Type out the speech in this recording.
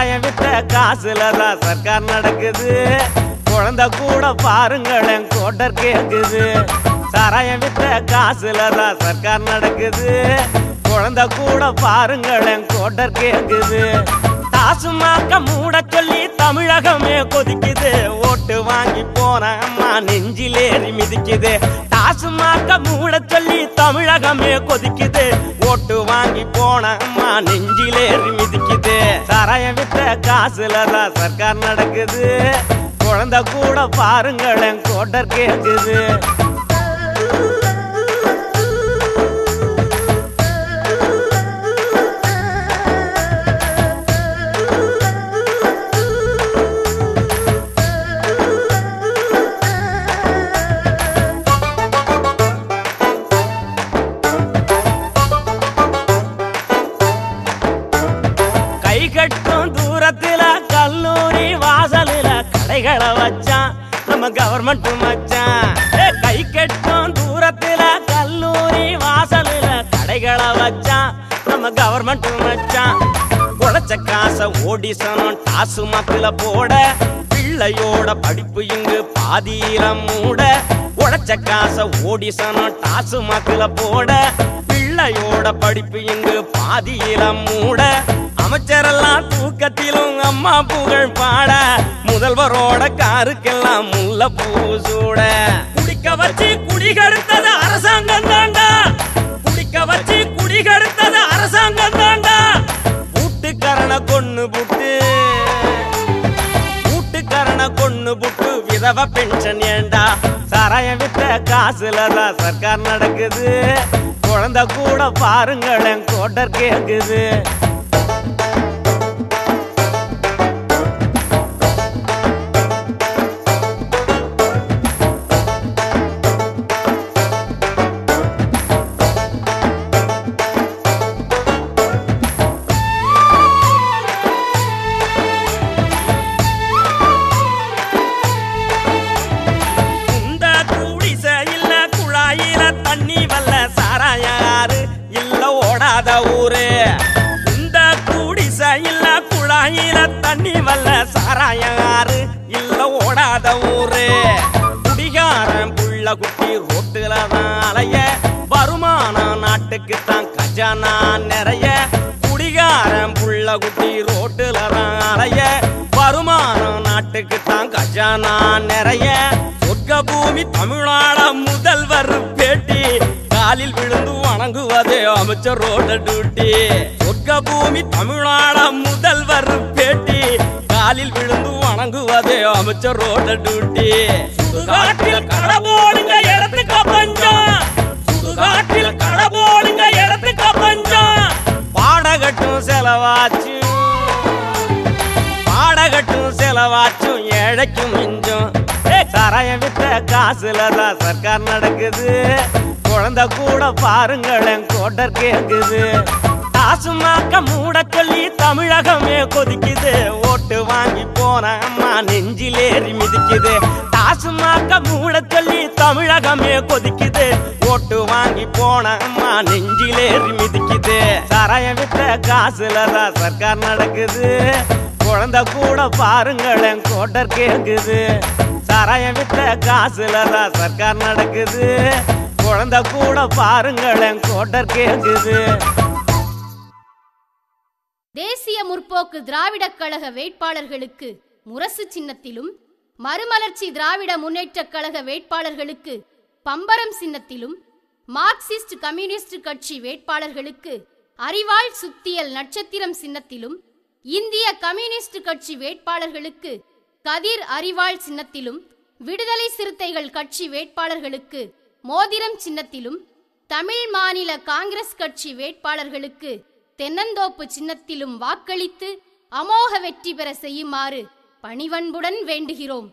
ஆதாயம் விட்ட காசுல தான் சர்க்கார் நடக்குது. குழந்தை கூட பாருங்களேன் கோட்டர் கேக்குது. சாராயம் வித்த காசுல தான் சர்க்கார் நடக்குது. குழந்தை கூட பாருங்களேன் கோட்டர் கேக்குது. தாசுமாக்க மூட சொல்லி தமிழகமே கொதிக்குது. ஓட்டு வாங்கி போன அம்மா நெஞ்சிலேறி மிதிக்குது. தாசுமாக்க மூட சொல்லி தமிழகமே கொதிக்குது. ஓட்டு வாங்கி போன அம்மா நெஞ்சிலேறி சாராயம் வித்த காசுல தான் சர்க்கார் நடக்குது. குழந்தை கூட பாருங்களேன் கோட்டர் கேக்குது. கல்லூரி வாசலில கடைகளை வச்சான். நம்ம கவர்மெண்ட் மச்சான். கை கட்டும் தூரத்துல கல்லூரி வாசலில கடைகளை வச்சான். நம்ம கவர்மெண்ட் மச்சான். உழைச்ச காசை ஓடிசனும் டாசு மக்கில போட பிள்ளையோட படிப்பு இங்கு பாதியில மூட. உழைச்ச காசை ஓடிசனும் டாசு மக்கில போட பிள்ளையோட படிப்பு இங்கு பாதியில மூட. அமைச்சர தூக்கத்திலும் அம்மா புகழ் பாட. முதல்வரோட காருக்கெல்லாம் முல்ல பூசூட குடிக்க வச்சு குடிகெடுத்தது அரசாங்கம் தாண்டா. குடிக்க வச்சு குடிகெடுத்தது அரசாங்கம் தாண்டா. வீட்டுக்காரனை கொன்னு புட்டு. வீட்டுக்காரனை கொன்னு புட்டு விதவ பென்ஷன் ஏண்டா? சாராயம் வித்த காசுல தான் சர்க்கார் நடக்குது. குழந்தை கூட பாருங்களேன் கோட்டர் கேக்குது. ஊரு. இந்த குடிசை இல்ல குழாயில தண்ணி வல்ல சாராயாரு இல்ல ஓடாத ஊரு. குடிகாரன் புள்ள குட்டி ரோட்டுல தான் அலைய வருமானம் நாட்டுக்கு தான் கஜானா நிறைய. குடிகாரன் புள்ள குட்டி ரோட்டுல தான் அலைய வருமானம் நாட்டுக்கு தான் கஜானா நிறைய. சொர்க்க பூமி தமிழ்நாட முதல்வர் அமைச்சரோட டூட்டி சொர்க்க பூமி தமிழ்நாட முதல்வர் பேட்டி காலில் விழுந்து வணங்குவதே அமைச்சரோட டூட்டி சுடுகாட்டில் கடபோடுங்க இடத்துக்கு பஞ்சம். சுடுகாட்டில் கடபோடுங்க இடத்துக்கு பஞ்சம். பாடகட்டும் செலவாச்சு பாடகட்டும் செலவாச்சும் ஏழைக்கும் மிஞ்சும் சாராயம் வித்த காசுல தான் சர்க்கார் நடக்குது. குழந்தை கூட பாருங்களேன் கோட்டர் கேக்குது. தாசுமாக்க மூட சொல்லி தமிழகமே கொதிக்குது. ஓட்டு வாங்கி போன அம்மா நெஞ்சிலேறி மிதிக்குது. தாசுமாக்க மூட சொல்லி தமிழகமே கொதிக்குது. ஓட்டு வாங்கி போன அம்மா நெஞ்சிலேறி மிதிக்குது. சாராயம் விட்ட காசுல தான் சர்க்கார் நடக்குது. குழந்த கூட பாருங்களேன் கோட்டர் கேக்குது. சாராயம் விட்ட காசுல தான் சர்க்கார் நடக்குது. குழந்த கூட பாருங்களேன் கோட்டர் கேக்குது. தேசிய முற்போக்கு திராவிடக் கழக வேட்பாளர்களுக்கு முரசு சின்னத்திலும் மறுமலர்ச்சி திராவிட முன்னேற்றக் கழக வேட்பாளர்களுக்கு பம்பரம் சின்னத்திலும் மார்க்சிஸ்ட் கம்யூனிஸ்ட் கட்சி வேட்பாளர்களுக்கு அறிவால் சுத்தியல் நட்சத்திரம் சின்னத்திலும் இந்திய கம்யூனிஸ்ட் கட்சி வேட்பாளர்களுக்கு கதிர் அறிவாள் சின்னத்திலும் விடுதலை சிறுத்தைகள் கட்சி வேட்பாளர்களுக்கு மோதிரம் சின்னத்திலும் தமிழ் மாநில காங்கிரஸ் கட்சி வேட்பாளர்களுக்கு தென்னந்தோப்பு சின்னத்திலும் வாக்களித்து அமோக வெற்றி பெற செய்யுமாறு பணிவன்புடன் வேண்டுகிறோம்.